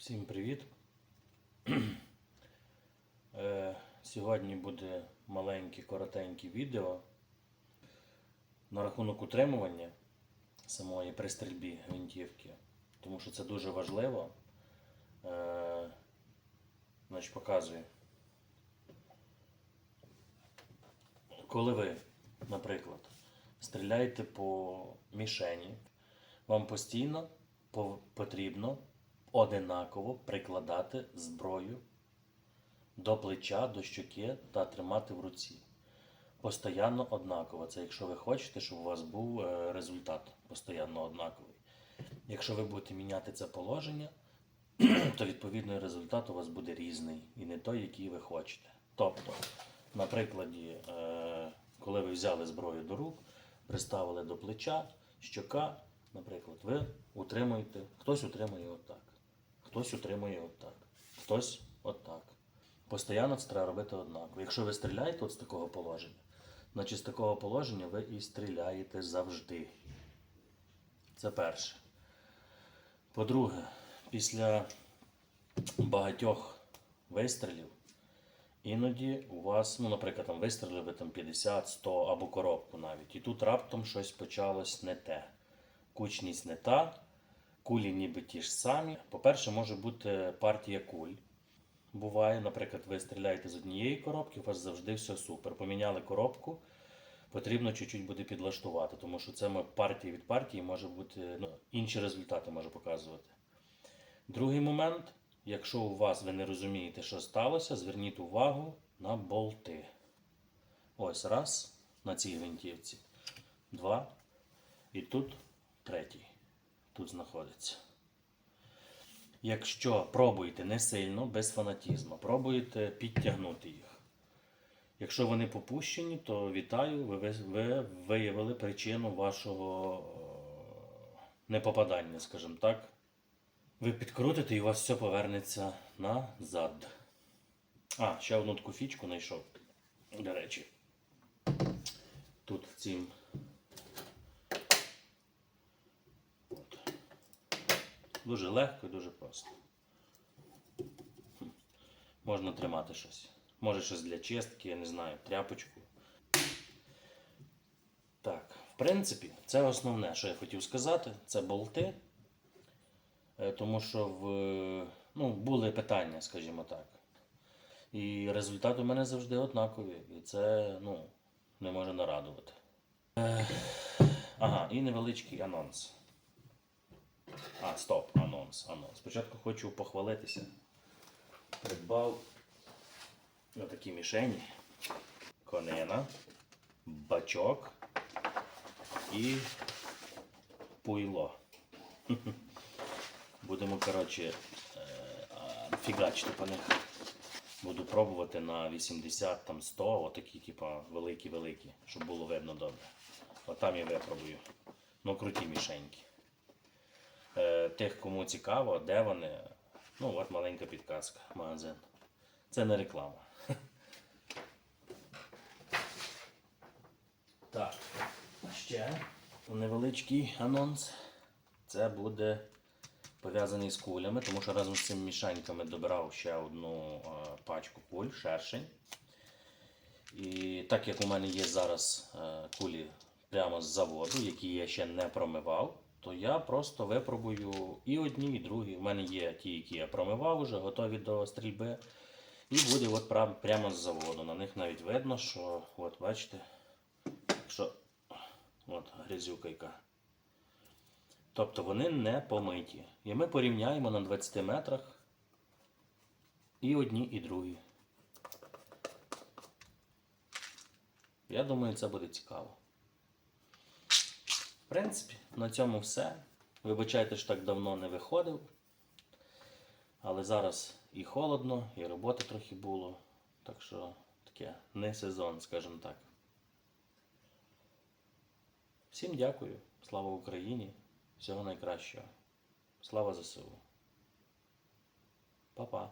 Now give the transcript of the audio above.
Всім привіт. Е, Сьогодні буде маленьке, коротеньке відео на рахунок утримування самої при стрільбі гвинтівки, тому що це дуже важливо. Е, Значить, показую. Коли ви, наприклад, стріляєте по мішені, вам постійно потрібно одинаково прикладати зброю до плеча, до щоки та тримати в руці. Постоянно однаково. Це якщо ви хочете, щоб у вас був е, результат постійно однаковий. Якщо ви будете міняти це положення, то відповідно результат у вас буде різний і не той, який ви хочете. Тобто, на прикладі, е, коли ви взяли зброю до рук, приставили до плеча, щока, наприклад, ви утримуєте, хтось утримує отак, хтось утримує отак, хтось отак. Постоянно це треба робити однаково. Якщо ви стріляєте от з такого положення, значить з такого положення ви і стріляєте завжди. Це перше. По-друге, після багатьох вистрілів, іноді у вас, ну, наприклад, там вистрілили ви там 50, 100 або коробку навіть. І тут раптом щось почалось не те. Кучність не та, кулі ніби ті ж самі. По-перше, може бути партія куль. Буває, наприклад, ви стріляєте з однієї коробки, у вас завжди все супер. Поміняли коробку, потрібно чуть-чуть буде підлаштувати, тому що це партія від партії може бути ну, інші результати може показувати. Другий момент, якщо у вас ви не розумієте, що сталося, зверніть увагу на болти. Ось раз на цій гвинтівці, два. І тут третій. Тут знаходиться. Якщо пробуєте не сильно, без фанатізму, пробуєте підтягнути їх. Якщо вони попущені, то вітаю, ви, ви, ви виявили причину вашого е, непопадання, скажімо так. Ви підкрутите і у вас все повернеться назад. А, ще одну таку фічку знайшов. До речі. Тут в цім. От. Дуже легко і дуже просто. Можна тримати щось. Може щось для чистки, я не знаю, тряпочку. Так, в принципі, це основне, що я хотів сказати, це болти. Е, Тому що в, ну, були питання, скажімо так. І результат у мене завжди однаковий. І це ну, не може нарадувати. Е, ага, і невеличкий анонс. А, стоп, анонс, анонс. Спочатку хочу похвалитися. Придбав отакі мішені, конина, бачок і пуйло. Будемо, коротше, е, фігачити по них. Буду пробувати на 80, там 100, отакі, типа, великі-великі, щоб було видно добре. От там я випробую. Ну, круті мішеньки. Е, тих, кому цікаво, де вони. Ну, от маленька підказка, магазин. Це не реклама. Так, ще невеличкий анонс. Це буде пов'язаний з кулями, тому що разом з цими мішаньками добирав ще одну е, пачку куль, шершень. І так як у мене є зараз е, кулі прямо з заводу, які я ще не промивав, то я просто випробую і одні, і другі. У мене є ті, які я промивав вже, готові до стрільби. І буде от прямо з заводу. На них навіть видно, що, от бачите, що от грязюка яка. Тобто вони не помиті. І ми порівняємо на 20 метрах і одні, і другі. Я думаю, це буде цікаво. Принципі, на цьому все. Вибачайте, що так давно не виходив. Але зараз і холодно, і роботи трохи було. Так що таке не сезон, скажімо так. Всім дякую. Слава Україні! Всього найкращого. Слава ЗСУ. Па-па.